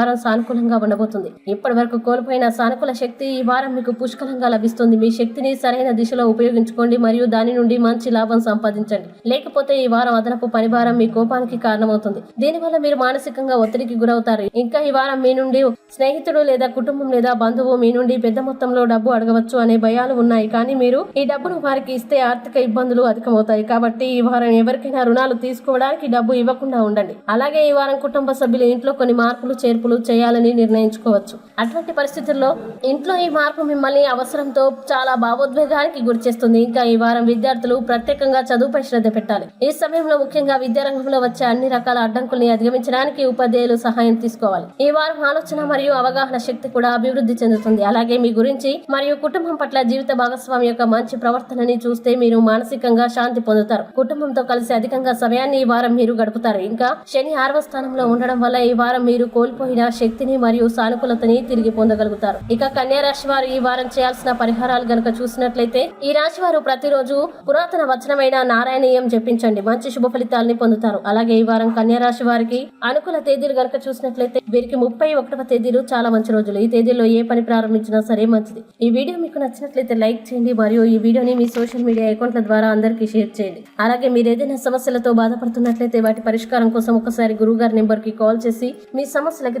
వారం సానుకూలంగా ఉండబోతుంది. ఇప్పటి వరకు కోల్పోయిన సానుకూల శక్తి ఈ వారం మీకు పుష్కలంగా లభిస్తుంది. మీ శక్తిని సరైన దిశలో ఉపయోగించుకోండి మరియు దాని నుండి మంచి లాభం సంపాదించండి. లేకపోతే ఈ వారం అదనపు పనిభారం మీ కోపానికి కారణమవుతుంది. దీనివల్ల మీరు మానసికంగా ఒత్తిడికి గురవుతారు. ఇంకా ఈ వారం మీ నుండి స్నేహితుడు లేదా కుటుంబం లేదా బంధువు మీ నుండి పెద్ద మొత్తంలో డబ్బు అడగవచ్చు అనే భయాలు ఉన్నాయి. కానీ మీరు ఈ డబ్బును వారికి ఇస్తే ఆర్థిక ఇబ్బందులు అధికమవుతాయి. కాబట్టి ఈ వారం ఎవరికైనా రుణాలు తీసుకోవడానికి డబ్బు ఇవ్వకుండా ఉండండి. అలాగే ఈ వారం కుటుంబ సభ్యులు ఇంట్లో కొన్ని మార్పులు చేర్పులు చేయాలని నిర్ణయించుకోవచ్చు. అటువంటి పరిస్థితుల్లో ఇంట్లో ఈ మార్పు మిమ్మల్ని అవసరంతో చాలా భావోద్వేగానికి గురి చేస్తుంది. ఇంకా ఈ వారం విద్యార్థులు ప్రత్యేకంగా చదువుపై శ్రద్ధ పెట్టాలి. ఈ సమయంలో ముఖ్యంగా విద్యారంగంలో వచ్చే అన్ని రకాల అడ్డంకుల్ని అధిగమించడానికి ఉపాధ్యాయులు సహాయం తీసుకోవాలి. ఈ వారం ఆలోచన మరియు అవగాహన శక్తి కూడా అభివృద్ధి చెందుతుంది. అలాగే మీ గురించి మరియు కుటుంబం పట్ల జీవిత భాగస్వామి యొక్క మంచి ప్రవర్తనని చూస్తే మీరు మానసికంగా శాంతి పొందుతారు. కుటుంబంతో కలిసి అధికంగా సమయాన్ని ఈ వారం మీరు గడుపుతారు. ఇంకా శని ఆరవ స్థానంలో ఉండడం వల్ల ఈ వారం మీరు కోల్పోయిన శక్తిని మరియు సానుకూలతని తిరిగి పొందగలుగుతారు. ఇక కన్యా రాశి వారు ఈ వారం చేయాల్సిన పరిహారాలు గనుక చూసినట్లయితే ఈ రాశి వారు ప్రతిరోజు పురాతన వచనమైన నారాయణీయం జపించండి. మంచి శుభ ఫలితాలని పొందుతారు. అలాగే ఈ వారం కన్యా రాశి వారికి అనుకూల తేదీలు గనక చూసినట్లయితే వీరికి ముప్పై ఒకటవ తేదీలు చాలా మంచి రోజులు. ఈ తేదీలో ఏ పని ప్రారంభించినా సరే మంచిది. ఈ వీడియో మీకు నచ్చినట్లయితే లైక్ చేయండి మరియు ఈ వీడియోని మీ సోషల్ మీడియా అకౌంట్ల ద్వారా అందరికీ షేర్ చేయండి. అలాగే మీరు ఏదైనా సమస్యలతో బాధపడుతున్నట్లయితే వాటి పరిష్కారం కోసం ఒకసారి గురువుగారి నెంబర్కి కాల్ చేసి మీ సమస్యలకి